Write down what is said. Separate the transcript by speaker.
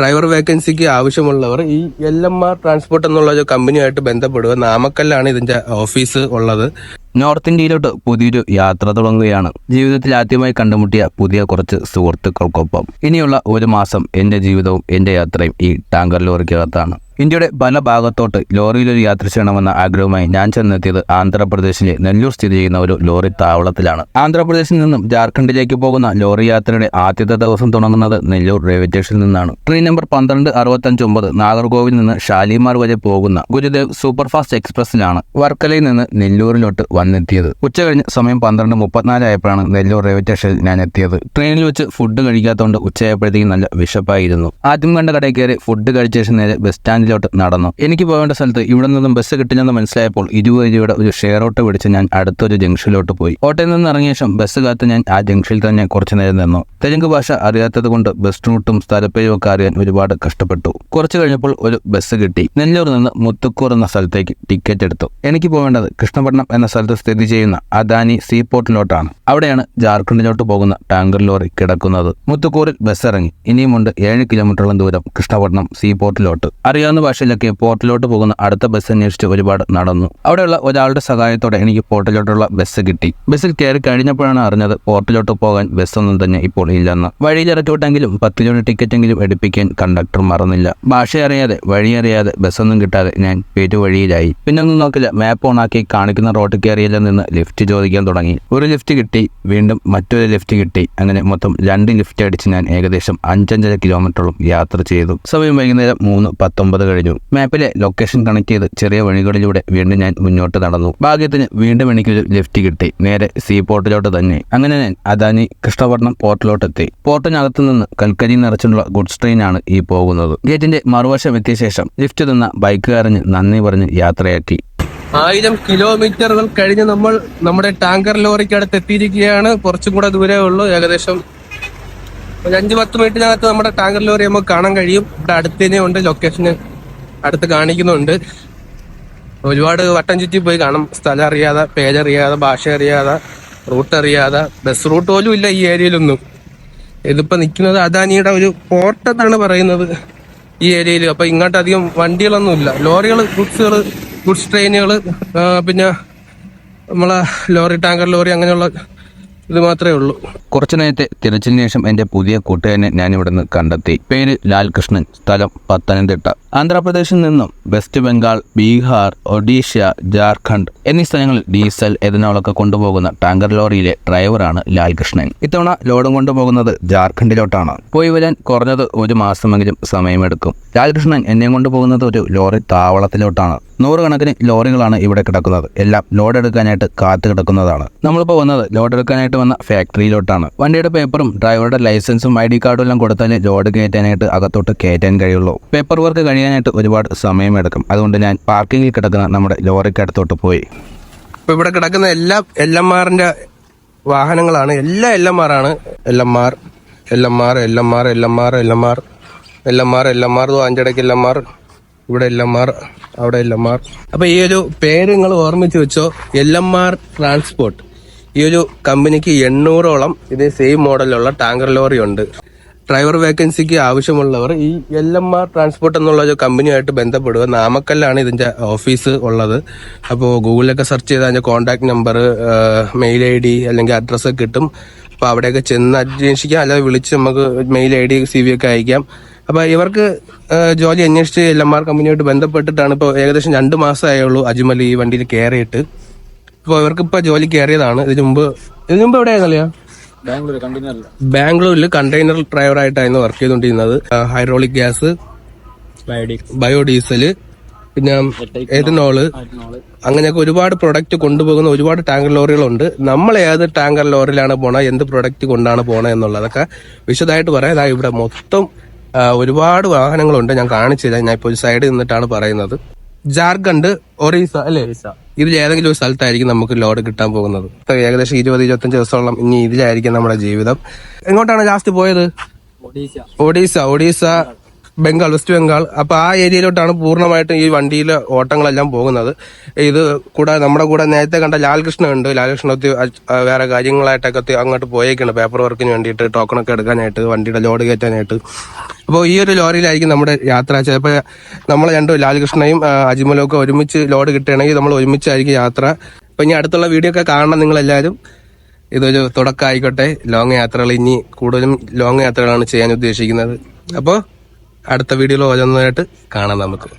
Speaker 1: Driver വേക്കൻസിക്ക് ആവശ്യമുള്ളവർ ഈ എൽ എം ആർ ട്രാൻസ്പോർട്ട് എന്നുള്ള കമ്പനിയായിട്ട് ബന്ധപ്പെടുക. നാമക്കല്ലാണ് ഇതിന്റെ ഓഫീസ് ഉള്ളത്.
Speaker 2: നോർത്ത് ഇന്ത്യയിലോട്ട് പുതിയൊരു യാത്ര തുടങ്ങുകയാണ്. ജീവിതത്തിൽ ആദ്യമായി കണ്ടുമുട്ടിയ പുതിയ കുറച്ച് സുഹൃത്തുക്കൾക്കൊപ്പം. ഇനിയുള്ള ഒരു മാസം എന്റെ ജീവിതവും എന്റെ യാത്രയും ഈ ടാങ്കർ ലോറിക്കകത്താണ്. ഇന്ത്യയുടെ പല ഭാഗത്തോട്ട് ലോറിയിലൊരു യാത്ര ചെയ്യണമെന്ന ആഗ്രഹവുമായി ഞാൻ ചെന്നെത്തിയത് ആന്ധ്രാപ്രദേശിലെ നെല്ലൂർ സ്ഥിതി ചെയ്യുന്ന ഒരു ലോറി താവളത്തിലാണ്. ആന്ധ്രാപ്രദേശിൽ നിന്നും ജാർഖണ്ഡിലേക്ക് പോകുന്ന ലോറി യാത്രയുടെ ആദ്യത്തെ ദിവസം തുടങ്ങുന്നത് നെല്ലൂർ റെയിൽവേ സ്റ്റേഷനിൽ നിന്നാണ്. ട്രെയിൻ നമ്പർ പന്ത്രണ്ട് അറുപത്തഞ്ച് ഒമ്പത് നാഗർകോവിൽ നിന്ന് ഷാലിമാർ വരെ പോകുന്ന ഗുരുദേവ് സൂപ്പർഫാസ്റ്റ് എക്സ്പ്രസിലാണ് വർക്കലയിൽ നിന്ന് നെല്ലൂരിലോട്ട് വന്നെത്തിയത്. ഉച്ച കഴിഞ്ഞ് സമയം പന്ത്രണ്ട് മുപ്പത്തിനാലായപ്പോഴാണ് നെല്ലൂർ റെയിൽവേ സ്റ്റേഷനിൽ ഞാൻ എത്തിയത്. ട്രെയിനിൽ വെച്ച് ഫുഡ് കഴിക്കാത്തതുകൊണ്ട് ഉച്ചയായപ്പോഴത്തേക്കും നല്ല വിശപ്പായിരുന്നു. ആദ്യം കണ്ട കടയിൽ കയറി ഫുഡ് കഴിച്ച ശേഷം നേരെ ബസ് സ്റ്റാൻഡിലോട്ട് നടന്നു. എനിക്ക് പോകേണ്ട സ്ഥലത്ത് ഇവിടെ നിന്നും ബസ് കിട്ടില്ലെന്ന് മനസ്സിലായപ്പോൾ ഇരുപത് രൂപയുടെ ഒരു ഷെയർ ഓട്ടോ പിടിച്ച് ഞാൻ അടുത്തൊരു ജംഗ്ഷനിലോട്ട് പോയി. ഓട്ടോയിൽ നിന്ന് ഇറങ്ങിയ ശേഷം ബസ് കാത്ത് ഞാൻ ആ ജംഗ്ഷനിൽ തന്നെ കുറച്ചു നേരം നിന്നു. തെലുങ്ക് ഭാഷ അറിയാത്തത് കൊണ്ട് ബസ് റൂട്ടും സ്ഥലപ്പേരും ഒക്കെ അറിയാൻ ഒരുപാട് കഷ്ടപ്പെട്ടു. കുറച്ചു കഴിഞ്ഞപ്പോൾ ഒരു ബസ് കിട്ടി. നെല്ലൂർ നിന്ന് മുത്തുക്കൂർ എന്ന സ്ഥലത്തേക്ക് ടിക്കറ്റ് എടുത്തു. എനിക്ക് പോകേണ്ടത് കൃഷ്ണപട്ടണം എന്ന സ്ഥലത്ത് സ്ഥിതി ചെയ്യുന്ന അദാനി സീപോർട്ടിലോട്ടാണ് അവിടെയാണ് ജാർഖണ്ഡിലോട്ട് പോകുന്ന ടാങ്കർ ലോറി കിടക്കുന്നത്. മുത്തുക്കൂറിൽ ബസ് ഇറങ്ങി. ഇനിയുമുണ്ട് ഏഴ് കിലോമീറ്ററോളം ദൂരം കൃഷ്ണപട്ടണം സീപോർട്ടിലോട്ട് അറിയാവുന്ന ഭാഷയിലൊക്കെ പോർട്ടിലോട്ട് പോകുന്ന അടുത്ത ബസ് അന്വേഷിച്ച് ഒരുപാട് നടന്നു. അവിടെയുള്ള ഒരാളുടെ സഹായത്തോടെ എനിക്ക് പോർട്ടിലോട്ടുള്ള ബസ് കിട്ടി. ബസ്സിൽ കയറി കഴിഞ്ഞപ്പോഴാണ് അറിഞ്ഞത് പോർട്ടിലോട്ട് പോകാൻ ബസ്സൊന്നും തന്നെ ഇപ്പോൾ ഇല്ലെന്ന്. വഴിയിൽ ഇറക്കിവിട്ടെങ്കിലും പത്ത് രൂപ ടിക്കറ്റെങ്കിലും എടുപ്പിക്കാൻ കണ്ടക്ടർ മറന്നില്ല. ഭാഷ അറിയാതെ വഴി അറിയാതെ ബസ്സൊന്നും കിട്ടാതെ ഞാൻ പെരുവഴിയിലായി. പിന്നെ ഒന്നും നോക്കില്ല മാപ്പ് ഓണാക്കി കാണിക്കുന്ന റോഡ് കയറിയില്ല നിന്ന് ലിഫ്റ്റ് ചോദിക്കാൻ തുടങ്ങി. ഒരു ലിഫ്റ്റ് കിട്ടി വീണ്ടും മറ്റൊരു ലിഫ്റ്റ് കിട്ടി. അങ്ങനെ മൊത്തം രണ്ട് ലിഫ്റ്റ് അടിച്ച് ഞാൻ ഏകദേശം അഞ്ചഞ്ചര കിലോമീറ്ററോളം യാത്ര ചെയ്തു. സമയം വൈകുന്നേരം മൂന്ന് പത്തൊമ്പത് കഴിഞ്ഞു. മാപ്പിലെ ലൊക്കേഷൻ കണക്ട് ചെയ്ത് ചെറിയ വഴികളിലൂടെ വീണ്ടും ഞാൻ മുന്നോട്ട് നടന്നു. ഭാഗ്യത്തിന് വീണ്ടും എനിക്കൊരു ലിഫ്റ്റ് കിട്ടി. നേരെ സീ പോർട്ടിലോട്ട് തന്നെ. അങ്ങനെ ഞാൻ അദാനി കൃഷ്ണപട്ടണം പോർട്ടിലോട്ട് എത്തി. പോർട്ടിനകത്ത് നിന്ന് കൽക്കരി നിറച്ചുള്ള ഗുഡ്സ് ട്രെയിനാണ് ഈ പോകുന്നത്. ഗേറ്റിന്റെ മറുവശം എത്തിയ ശേഷം ലിഫ്റ്റ് തന്ന ബൈക്കുകാരന് നന്ദി പറഞ്ഞ് യാത്രയാക്കി.
Speaker 1: ആയിരം കിലോമീറ്ററുകൾ കഴിഞ്ഞ് നമ്മൾ നമ്മുടെ ടാങ്കർ ലോറിക്ക് അടുത്ത് എത്തിയിരിക്കുകയാണ്. കുറച്ചും കൂടെ ദൂരേ ഉള്ളൂ. ഏകദേശം ഒരു അഞ്ച് പത്ത് മിനിറ്റിനകത്ത് നമ്മുടെ ടാങ്കർ ലോറി നമുക്ക് കാണാൻ കഴിയും. ഇവിടെ അടുത്ത് ഉണ്ട് ലൊക്കേഷന് അടുത്ത് കാണിക്കുന്നുണ്ട്. ഒരുപാട് വട്ടം ചുറ്റി പോയി കാണും. സ്ഥലം അറിയാതെ പേരറിയാതെ ഭാഷ അറിയാതെ റൂട്ട് അറിയാതെ. ബസ് റൂട്ട് പോലും ഇല്ല ഈ ഏരിയയിലൊന്നും. ഇതിപ്പോ നിൽക്കുന്നത് അദാനിയുടെ ഒരു പോർട്ട് എന്നാണ് പറയുന്നത് ഈ ഏരിയയിൽ അപ്പൊ ഇങ്ങോട്ട് അധികം വണ്ടികളൊന്നും ഇല്ല. ലോറികൾ ഗുഡ്സുകൾ ഗുഡ്സ് ട്രെയിനുകൾ പിന്നെ നമ്മളെ ലോറി ടാങ്കർ ലോറി അങ്ങനെയുള്ള ഇത് മാത്രമേ ഉള്ളൂ.
Speaker 2: കുറച്ചു നേരത്തെ തിരച്ചിലിന് ശേഷം എന്റെ പുതിയ കൂട്ടുകാരനെ ഞാൻ നിന്ന് കണ്ടെത്തി. പേര് ലാൽകൃഷ്ണൻ. സ്ഥലം പത്തനംതിട്ട. ആന്ധ്രാപ്രദേശിൽ നിന്നും വെസ്റ്റ് ബംഗാൾ ബീഹാർ ഒഡീഷ ജാർഖണ്ഡ് എന്നീ സ്ഥലങ്ങളിൽ ഡീസൽ എഥനോളൊക്കെ കൊണ്ടുപോകുന്ന ടാങ്കർ ലോറിയിലെ ഡ്രൈവറാണ് ലാൽകൃഷ്ണൻ. ഇത്തവണ ലോഡും കൊണ്ടുപോകുന്നത് ജാർഖണ്ഡിലോട്ടാണ്. പോയി വരാൻ കുറഞ്ഞത് ഒരു മാസമെങ്കിലും സമയമെടുക്കും. ലാൽകൃഷ്ണൻ എന്നെ കൊണ്ടുപോകുന്നത് ഒരു ലോറി താവളത്തിലോട്ടാണ്. നൂറുകണക്കിന് ലോറികളാണ് ഇവിടെ കിടക്കുന്നത്. എല്ലാം ലോഡ് എടുക്കാനായിട്ട് കാത്തു കിടക്കുന്നതാണ്. നമ്മളിപ്പോൾ വന്നത് ലോഡ് എടുക്കാനായിട്ട് വന്ന ഫാക്ടറിയിലോട്ടാണ്. വണ്ടിയുടെ പേപ്പറും ഡ്രൈവറുടെ ലൈസൻസും ഐ ഡി കാർഡും എല്ലാം കൊടുത്താലേ ലോഡ് കയറ്റാനായിട്ട് അകത്തോട്ട് കയറ്റാൻ കഴിയുള്ളൂ. പേപ്പർ വർക്ക് കഴിയാനായിട്ട് ഒരുപാട് സമയമെടുക്കും അതുകൊണ്ട് ഞാൻ പാർക്കിങ്ങിൽ കിടക്കുന്ന നമ്മുടെ ലോറിക്കടുത്തോട്ട് പോയി.
Speaker 1: ഇപ്പോൾ ഇവിടെ കിടക്കുന്ന എല്ലാ എൽ എം ആറിന്റെ വാഹനങ്ങളാണ്. എല്ലാ എൽ എം ആർ ആണ് L M R L M R L M R L M R L M R L M R L M R അഞ്ചടയ്ക്ക് L M R ഇവിടെ എൽ എം ആർ അവിടെ L അപ്പോൾ ഈ ഒരു പേര് നിങ്ങൾ ഓർമ്മിച്ച് വെച്ചോ. L M R transport. ഈ ഒരു കമ്പനിക്ക് എണ്ണൂറോളം ഇതേ സെയിം മോഡലുള്ള ടാങ്കർ ലോറി ഉണ്ട് ഡ്രൈവർ വേക്കൻസിക്ക് ആവശ്യമുള്ളവർ ഈ എൽ എം ആർ ട്രാൻസ്പോർട്ട് എന്നുള്ള ഒരു കമ്പനിയായിട്ട് ബന്ധപ്പെടുക. നാമക്കല്ലാണ് ഇതിന്റെ ഓഫീസ് ഉള്ളത്. അപ്പോൾ ഗൂഗിളിലൊക്കെ സെർച്ച് ചെയ്താൽ അതിന്റെ contact number mail I D അല്ലെങ്കിൽ അഡ്രസ്സ് കിട്ടും. അപ്പോൾ അവിടെയൊക്കെ ചെന്ന് അന്വേഷിക്കാം. അല്ലെങ്കിൽ വിളിച്ച് നമുക്ക് mail I D C V ഒക്കെ അയക്കാം. അപ്പോൾ ഇവർക്ക് ജോലി അന്വേഷിച്ച് എൽ എം ആർ കമ്പനിയായിട്ട് ബന്ധപ്പെട്ടിട്ടാണ് ഇപ്പോൾ ഏകദേശം രണ്ട് മാസമായുള്ളൂ അജ്മൽ ഈ വണ്ടിയിൽ കയറിയിട്ട് അപ്പോൾ ഇവർക്ക് ഇപ്പോൾ ജോലി കയറിയതാണ് ഇതിനു മുമ്പ് ഇതിനു മുമ്പ് എവിടെയായിരുന്നല്ലോ ബാംഗ്ലൂരിൽ കണ്ടെയ്നർ ഡ്രൈവറായിട്ടായിരുന്നു വർക്ക് ചെയ്തുകൊണ്ടിരുന്നത് ഹൈഡ്രോളിക് ഗ്യാസ് ബയോഡീസൽ പിന്നെ എഥനോൾ അങ്ങനെയൊക്കെ ഒരുപാട് പ്രൊഡക്റ്റ് കൊണ്ടുപോകുന്ന ഒരുപാട് ടാങ്കർ ലോറികളുണ്ട്. നമ്മൾ ഏത് ടാങ്കർ ലോറിയിലാണ് പോണത് എന്ത് പ്രൊഡക്റ്റ് കൊണ്ടാണ് പോണത് എന്നുള്ളതൊക്കെ വിശദമായിട്ട് പറയാം. ഇവിടെ മൊത്തം ഒരുപാട് വാഹനങ്ങളുണ്ട്. ഞാൻ കാണിച്ചു തരാം ഞാൻ ഇപ്പോൾ ഒരു സൈഡിൽ നിന്നിട്ടാണ് പറയുന്നത്. ജാർഖണ്ഡ് ഒറീസ അല്ലേ? ഇതിൽ ഏതെങ്കിലും ഒരു സ്ഥലത്തായിരിക്കും നമുക്ക് ലോഡ് കിട്ടാൻ പോകുന്നത്. ഏകദേശം ഇരുപത് ഇരുപത്തഞ്ച് ദിവസത്തോളം ഇനി ഇതിലായിരിക്കും നമ്മുടെ ജീവിതം. എങ്ങോട്ടാണ് ലാസ്റ്റ് പോയത്? ഒഡീസ. ഒഡീസ ബംഗാൾ വെസ്റ്റ് ബംഗാൾ. അപ്പൊ ആ ഏരിയയിലോട്ടാണ് പൂർണമായിട്ടും ഈ വണ്ടിയിലെ ഓട്ടങ്ങളെല്ലാം പോകുന്നത്. ഇത് കൂടെ നമ്മുടെ കൂടെ നേരത്തെ കണ്ട ലാൽകൃഷ്ണ ഉണ്ട് ലാൽകൃഷ്ണ ഒത്തി വേറെ കാര്യങ്ങളായിട്ടൊക്കെ അങ്ങോട്ട് പോയേക്കാണ് പേപ്പർ വർക്കിന് വേണ്ടിയിട്ട് ടോക്കണൊക്കെ എടുക്കാനായിട്ട് വണ്ടിയുടെ ലോഡ് കയറ്റാനായിട്ട്. അപ്പോൾ ഈ ഒരു ലോറിയിലായിരിക്കും നമ്മുടെ യാത്ര. ചിലപ്പോൾ നമ്മൾ രണ്ടും ലാൽകൃഷ്ണയും ആ, അജിമലും ഒക്കെ ഒരുമിച്ച് ലോഡ് കിട്ടുകയാണെങ്കിൽ നമ്മൾ ഒരുമിച്ചായിരിക്കും യാത്ര. അപ്പോൾ ഇനി അടുത്തുള്ള വീഡിയോ ഒക്കെ കാണണം നിങ്ങൾ എല്ലാരും ഇതൊരു തുടക്കമായിക്കോട്ടെ. ലോങ് യാത്രകൾ ഇനി കൂടുതലും ലോങ് യാത്രകളാണ് ചെയ്യാൻ ഉദ്ദേശിക്കുന്നത്. അപ്പോൾ അടുത്ത വീഡിയോയിൽ ഓരോന്നായിട്ട് കാണാം നമുക്ക്.